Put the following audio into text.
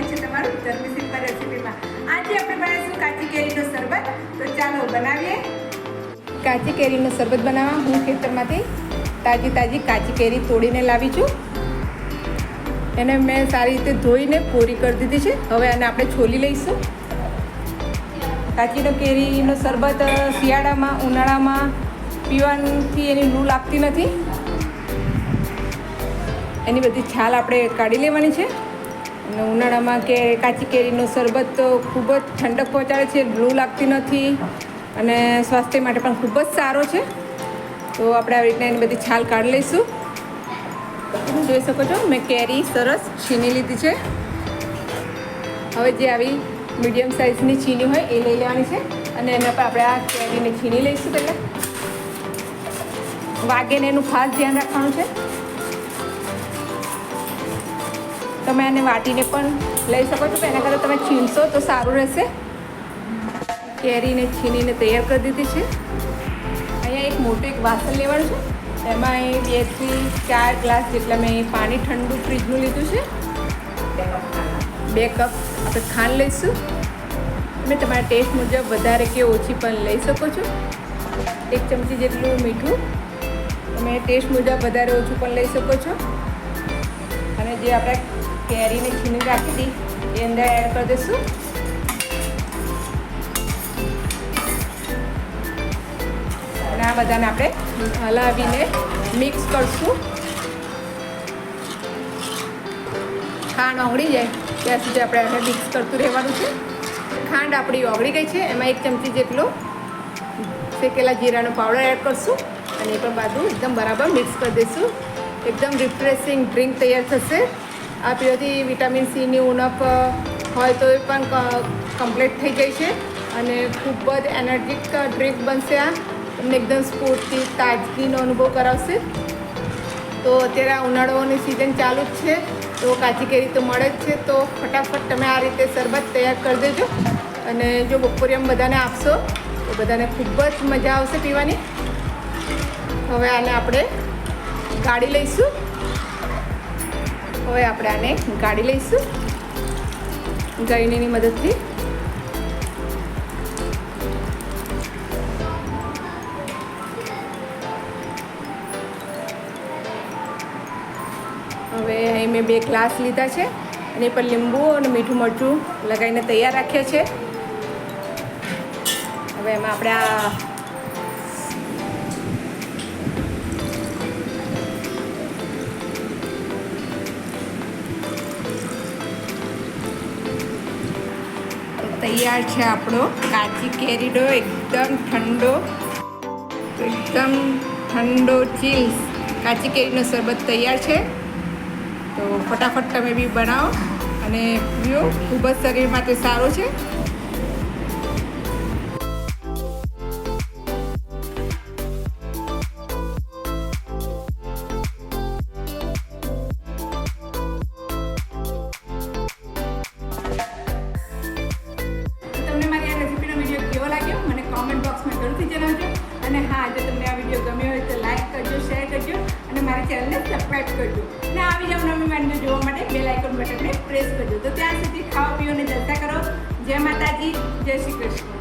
સ્વાગત છે તમારું ધર્મી સિમ્પલ રેસીપીમાં. આજે આપણે બનાવીશું કાચી કેરીનો શરબત. તો ચાલો બનાવીએ. કાચી કેરીનો શરબત બનાવવા હું ખેતરમાંથી તાજી તાજી કાચી કેરી તોડીને લાવી છું. એને મેં સારી રીતે ધોઈને કોરી કરી દીધી છે. હવે આને આપણે છોલી લઈશું. કાચીનો કેરીનો શરબત શિયાળામાં, ઉનાળામાં પીવાથી એની લૂ લાગતી નથી. એની બધી છાલ આપણે કાઢી લેવાની છે. અને ઉનાળામાં કે કાચી કેરીનો શરબત તો ખૂબ જ ઠંડક પહોંચાડે છે લૂ લાગતી નથી અને સ્વાસ્થ્ય માટે પણ ખૂબ જ સારો છે. તો આપણે આવી રીતના એની બધી છાલ કાઢી લઈશું. તમે જોઈ શકો છો, મેં કેરી સરસ છીની લીધી છે. હવે જે આવી મીડિયમ સાઇઝની છીની હોય એ લઈ લેવાની છે અને એના પર આપણે આ કેરીને છીની લઈશું પહેલાં. વાગે ને એનું ખાસ ધ્યાન રાખવાનું છે. તમે આને વાટીને પણ લઈ શકો છો. એના કરતાં તમે છીણશો તો સારું રહેશે. કેરીને છીનીને તૈયાર કરી દીધી છે. અહીંયા એક મોટું એક વાસણ લેવાનું છે. એમાં એ બેથી ચાર ગ્લાસ જેટલા મેં પાણી ઠંડુ ફ્રીજનું લીધું છે. બે કપ આપણે ખાંડ લઈશું. તમે તમારા ટેસ્ટ મુજબ વધારે કે ઓછી પણ લઈ શકો છો. એક ચમચી જેટલું મીઠું તમે ટેસ્ટ મુજબ વધારે ઓછું પણ લઈ શકો છો. અને જે આપણે કેરીને છીની રાખી હતી એ અંદર એડ કરી દઈશું. અને આ બધાને આપણે હલાવીને મિક્સ કરશું. ખાંડ ઓગળી જાય, ત્યાં સુધી આપણે આને મિક્સ કરતું રહેવાનું છે. ખાંડ આપણી ઓગળી ગઈ છે, એમાં એક ચમચી જેટલો શેકેલા જીરાનો પાવડર એડ કરશું અને એ પણ બાજુ એકદમ બરાબર મિક્સ કરી દઈશું. એકદમ રિફ્રેશિંગ ડ્રિંક તૈયાર થશે. આ પીવાથી વિટામિન સીની ઉણપ હોય તો એ પણ કમ્પ્લીટ થઈ જાય છે. અને ખૂબ જ એનર્જીક ડ્રિંક બનશે આ. તમને એકદમ સ્ફૂર્તિ, તાજગીનો અનુભવ કરાવશે. તો અત્યારે આ ઉનાળાઓની સિઝન ચાલુ જ છે. તો કાચી કેરી તો મળે જ છે. તો ફટાફટ તમે આ રીતે શરબત તૈયાર કરી દેજો. અને જો બપોરિયામ બધાને આપશો, તો બધાને ખૂબ જ મજા આવશે પીવાની. હવે આને આપણે ગાડી લઈશું. હવે આપણે આને ગાળી લઈશું ગળણીની મદદથી. હવે અહીં મેં બે ગ્લાસ લીધા છે અને પર લીંબુ અને મીઠું મરચું લગાવીને તૈયાર રાખ્યા છે હવે એમાં આપણે આ તૈયાર છે આપણો. કાચી કેરીડો એકદમ ઠંડો એકદમ ઠંડો ચીલ્સ કાચી કેરીનો શરબત તૈયાર છે. તો ફટાફટ તમે બી બનાવો અને પીઓ. ખૂબ જ શરીર માટે સારો છે. અને હા, જો તમને આ વીડિયો ગમ્યો હોય તો લાઈક કરજો શેર કરજો અને મારા ચેનલને સબસ્ક્રાઈબ કરજો. અને આવી જાવ નવી વાનગીઓ જોવા માટે બેલ આઇકોન બટનને પ્રેસ કરજો. તો ત્યાં સુધી ખાવા પીઓને જલતા કરો. જય માતાજી, જય શ્રી કૃષ્ણ.